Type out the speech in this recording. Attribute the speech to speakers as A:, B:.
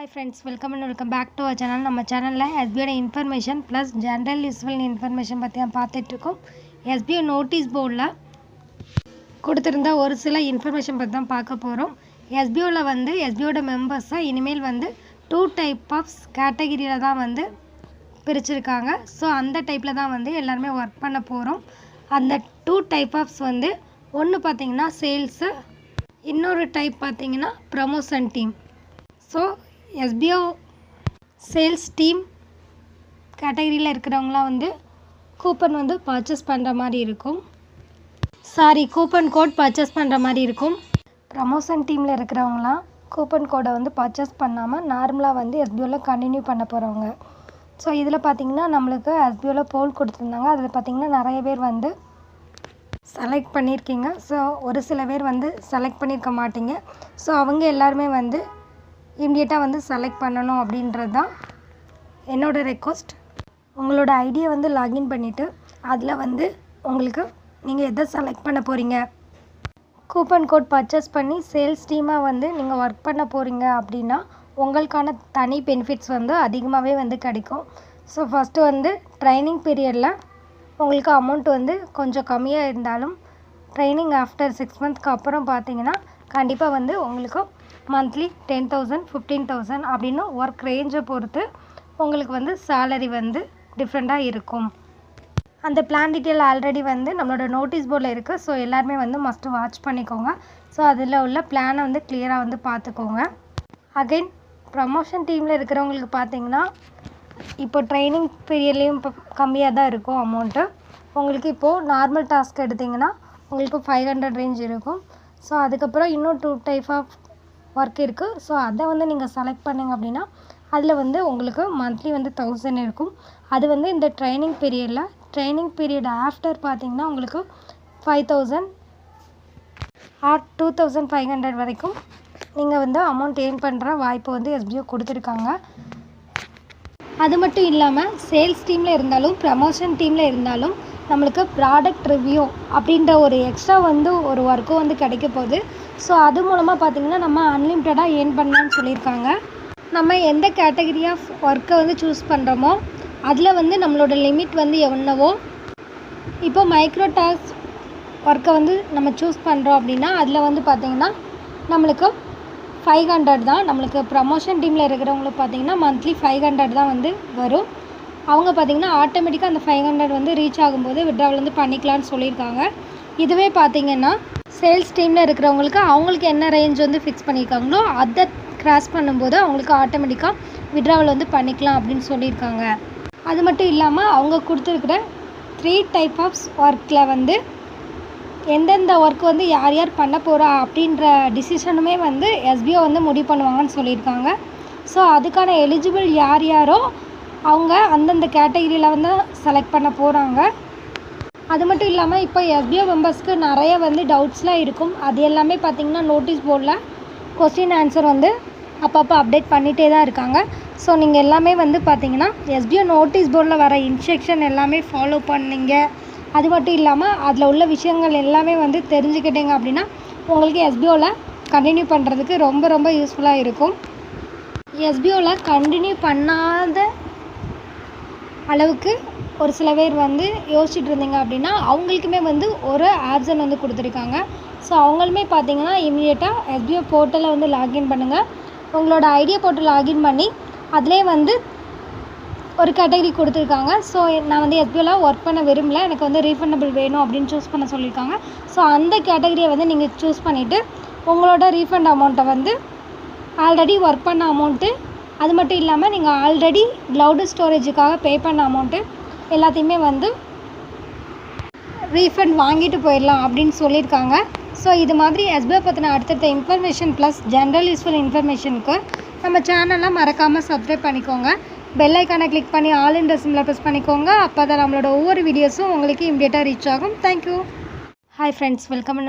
A: Hi friends welcome and welcome back to our channel நம்ம சேனலில் எஸ்பியோட information plus general useful information பற்றி தான் பார்த்துட்ருக்கோம். எஸ்பிஓ நோட்டீஸ் போர்டில் கொடுத்துருந்த ஒரு சில இன்ஃபர்மேஷன் பற்றி தான் பார்க்க போகிறோம் எஸ்பிஓவில் வந்து எஸ்பிஓட மெம்பர்ஸை இனிமேல் வந்து டூ டைப் ஆஃப் கேட்டகிரியில் தான் வந்து பிரிச்சிருக்காங்க. ஸோ அந்த டைப்பில் தான் வந்து எல்லாருமே ஒர்க் பண்ண போகிறோம் அந்த டூ டைப் ஆஃப்ஸ் வந்து ஒன்று பார்த்தீங்கன்னா சேல்ஸு இன்னொரு டைப் பார்த்திங்கன்னா promotion team so SBO sales team கேட்டகரியில் இருக்கிறவங்களாம் வந்து கூப்பன் வந்து பர்ச்சேஸ் பண்ணுற மாதிரி இருக்கும். சாரி கூப்பன் கோட் பர்ச்சேஸ் பண்ணுற மாதிரி இருக்கும். ப்ரமோஷன் டீமில் இருக்கிறவங்களாம் கூப்பன் கோடை வந்து பர்ச்சேஸ் பண்ணாமல் நார்மலாக வந்து எஸ்பிஓவில் கண்டினியூ பண்ண போகிறவங்க ஸோ இதில் பார்த்தீங்கன்னா நம்மளுக்கு எஸ்பிஓவில் போல் கொடுத்துருந்தாங்க. அதில் பார்த்தீங்கன்னா நிறைய பேர் வந்து செலக்ட் பண்ணியிருக்கீங்க. ஸோ ஒரு சில பேர் வந்து செலக்ட் பண்ணியிருக்க மாட்டீங்க. ஸோ அவங்க எல்லாருமே வந்து இம்மிடியட்டாக வந்து செலக்ட் பண்ணணும் அப்படின்றது தான் என்னோடய ரெக்வஸ்ட் உங்களோட ஐடியை வந்து லாகின் பண்ணிவிட்டு அதில் வந்து உங்களுக்கு நீங்கள் எதை செலக்ட் பண்ண போகிறீங்க கூப்பன் கோட் பர்ச்சேஸ் பண்ணி சேல்ஸ் டீமாக வந்து நீங்கள் ஒர்க் பண்ண போகிறீங்க அப்படின்னா உங்களுக்கான தனி பெனிஃபிட்ஸ் வந்து அதிகமாகவே வந்து கிடைக்கும். ஸோ ஃபஸ்ட்டு வந்து ட்ரைனிங் பீரியடில் உங்களுக்கு அமௌண்ட் வந்து கொஞ்சம் கம்மியாக இருந்தாலும் ட்ரைனிங் ஆஃப்டர் சிக்ஸ் மந்த்க்கு அப்புறம் பார்த்தீங்கன்னா கண்டிப்பாக வந்து உங்களுக்கு monthly ten thousand fifteen thousand அப்படின்னு ஒர்க் ரேஞ்சை பொறுத்து உங்களுக்கு வந்து சேலரி வந்து டிஃப்ரெண்ட்டாக இருக்கும். அந்த பிளான் டீட்டெயில் ஆல்ரெடி வந்து நம்மளோட நோட்டீஸ் போர்டில் இருக்குது ஸோ எல்லாருமே வந்து மஸ்ட்டு வாட்ச் பண்ணிக்கோங்க. ஸோ அதில் உள்ள பிளானை வந்து கிளியராக வந்து பார்த்துக்கோங்க அகைன் ப்ரமோஷன் டீமில் இருக்கிறவங்களுக்கு பார்த்தீங்கன்னா இப்போ ட்ரைனிங் பீரியட்லேயும் இப்போ கம்மியாக தான் இருக்கும் அமௌண்ட்டு உங்களுக்கு இப்போது நார்மல் டாஸ்க் எடுத்திங்கன்னா உங்களுக்கு ஃபைவ் ஹண்ட்ரட் ரேஞ்ச் இருக்கும். ஸோ அதுக்கப்புறம் இன்னும் டூ டைப் ஆஃப் ஒர்க் இருக்குது ஸோ அதை வந்து நீங்கள் செலக்ட் பண்ணுங்க அப்படின்னா அதில் வந்து உங்களுக்கு மந்த்லி வந்து தௌசண்ட் இருக்கும். அது வந்து இந்த ட்ரைனிங் பீரியடில் ட்ரைனிங் பீரியட் ஆஃப்டர் பார்த்தீங்கன்னா உங்களுக்கு five thousand or two thousand five hundred வரைக்கும் நீங்கள் வந்து அமௌண்ட் ஏர்ன் பண்ணுற வாய்ப்பு வந்து எஸ்பிஓ கொடுத்துருக்காங்க. அது மட்டும் இல்லாமல் சேல்ஸ் டீமில் இருந்தாலும் ப்ரமோஷன் டீமில் இருந்தாலும் நம்மளுக்கு ப்ராடக்ட் ரிவ்யூ அப்படின்ற ஒரு எக்ஸ்ட்ரா வந்து ஒரு ஒர்க்கும் வந்து கிடைக்க போகுது. ஸோ அது மூலமாக பார்த்திங்கன்னா நம்ம அன்லிமிட்டடாக ஏர்ன் பண்ணலான்னு சொல்லியிருக்காங்க. நம்ம எந்த கேட்டகரி ஆஃப் ஒர்க்கை வந்து சூஸ் பண்ணுறோமோ அதில் வந்து நம்மளோட லிமிட் வந்து எவ்வளவோ இப்போ மைக்ரோ டாஸ்க் ஒர்க்கை வந்து நம்ம சூஸ் பண்ணுறோம் அப்படின்னா அதில் வந்து பார்த்திங்கன்னா நம்மளுக்கு ஃபைவ் ஹண்ட்ரட் தான் நம்மளுக்கு ப்ரமோஷன் டீமில் இருக்கிறவங்களுக்கு பார்த்தீங்கன்னா மந்த்லி ஃபைவ் ஹண்ட்ரட் தான் வந்து வரும். அவங்க பார்த்திங்கன்னா ஆட்டோமேட்டிக்காக அந்த ஃபைவ் ஹண்ட்ரட் வந்து ரீச் ஆகும்போது விட்ராவல் வந்து பண்ணிக்கலான்னு சொல்லியிருக்காங்க. இதுவே பார்த்திங்கன்னா சேல்ஸ் டீமில் இருக்கிறவங்களுக்கு அவங்களுக்கு என்ன ரேஞ்ச் வந்து ஃபிக்ஸ் பண்ணியிருக்காங்களோ அதை கிராஸ் பண்ணும்போது அவங்களுக்கு ஆட்டோமேட்டிக்காக விட்ராவல் வந்து பண்ணிக்கலாம் அப்படின்னு சொல்லியிருக்காங்க. அது மட்டும் இல்லாமல் அவங்க கொடுத்துருக்குற த்ரீ டைப் ஆஃப் ஒர்க்கில் வந்து எந்தெந்த ஒர்க் வந்து யார் யார் பண்ண போகிறா அப்படின்ற டிசிஷனுமே வந்து எஸ்பிஓ வந்து முடிவு பண்ணுவாங்கன்னு சொல்லியிருக்காங்க. ஸோ அதுக்கான எலிஜிபிள் யார் யாரோ அவங்க அந்தந்த கேட்டகிரியில் வந்து செலக்ட் பண்ண போகிறாங்க அது மட்டும் இல்லாமல் இப்போ எஸ்பிஓ மெம்பர்ஸ்க்கு நிறைய வந்து டவுட்ஸ்லாம் இருக்கும். அது எல்லாமே பார்த்திங்கன்னா நோட்டீஸ் போர்டில் கொஸ்டின் ஆன்சர் வந்து அப்பப்போ அப்டேட் பண்ணிகிட்டே தான் இருக்காங்க. ஸோ நீங்கள் எல்லாமே வந்து பார்த்தீங்கன்னா எஸ்பிஓ நோட்டீஸ் போர்டில் வர இன்ஸ்ட்ரக்ஷன் எல்லாமே ஃபாலோ பண்ணீங்க. அது மட்டும் இல்லாமல் அதில் உள்ள விஷயங்கள் எல்லாமே வந்து தெரிஞ்சுக்கிட்டீங்க அப்படின்னா உங்களுக்கு எஸ்பிஓவில் கண்டினியூ பண்ணுறதுக்கு ரொம்ப ரொம்ப யூஸ்ஃபுல்லாக இருக்கும். எஸ்பிஓவில் கண்டினியூ பண்ணாத அளவுக்கு ஒரு சில பேர் வந்து யோசிச்சுட்டு இருந்தீங்க அப்படின்னா அவங்களுக்குமே வந்து ஒரு ஆப்ஷன் வந்து கொடுத்துருக்காங்க. ஸோ அவங்களுமே பார்த்தீங்கன்னா இமீடியட்டாக எஸ்பிஓ போர்ட்டலில் வந்து லாகின் பண்ணுங்கள் உங்களோட ஐடியா போட்டு லாகின் பண்ணி அதிலே வந்து ஒரு கேட்டகரி கொடுத்துருக்காங்க. ஸோ நான் வந்து எஸ்பிஓவில் ஒர்க் பண்ண விரும்பல. எனக்கு வந்து ரீஃபண்டபிள் வேணும் அப்படின்னு சூஸ் பண்ண சொல்லியிருக்காங்க ஸோ அந்த கேட்டகரியை வந்து நீங்கள் சூஸ் பண்ணிவிட்டு உங்களோட ரீஃபண்ட் அமௌண்ட்டை வந்து ஆல்ரெடி ஒர்க் பண்ண அமௌண்ட்டு அது மட்டும் இல்லாமல் நீங்கள் ஆல்ரெடி க்ளவுடு ஸ்டோரேஜுக்காக பே பண்ண அமௌண்ட்டு எல்லாத்தையுமே வந்து ரீஃபண்ட் வாங்கிட்டு போயிடலாம் அப்படின்னு சொல்லியிருக்காங்க. ஸோ இது மாதிரி எஸ்பிஐ பற்றின அடுத்தடுத்த இன்ஃபர்மேஷன் ப்ளஸ் ஜென்ரல் யூஸ்ஃபுல் இன்ஃபர்மேஷனுக்கு நம்ம சேனல்லாம் மறக்காமல் சப்ஸ்கிரைப் பண்ணிக்கோங்க. பெல் ஐக்கானை கிளிக் பண்ணி ஆல் இன் சிம்மில் ப்ரெஸ் பண்ணிக்கோங்க. அப்போ தான் நம்மளோட ஒவ்வொரு வீடியோஸும் உங்களுக்கு இம்மிடியட்டாக ரீச் ஆகும். Thank you hi friends welcome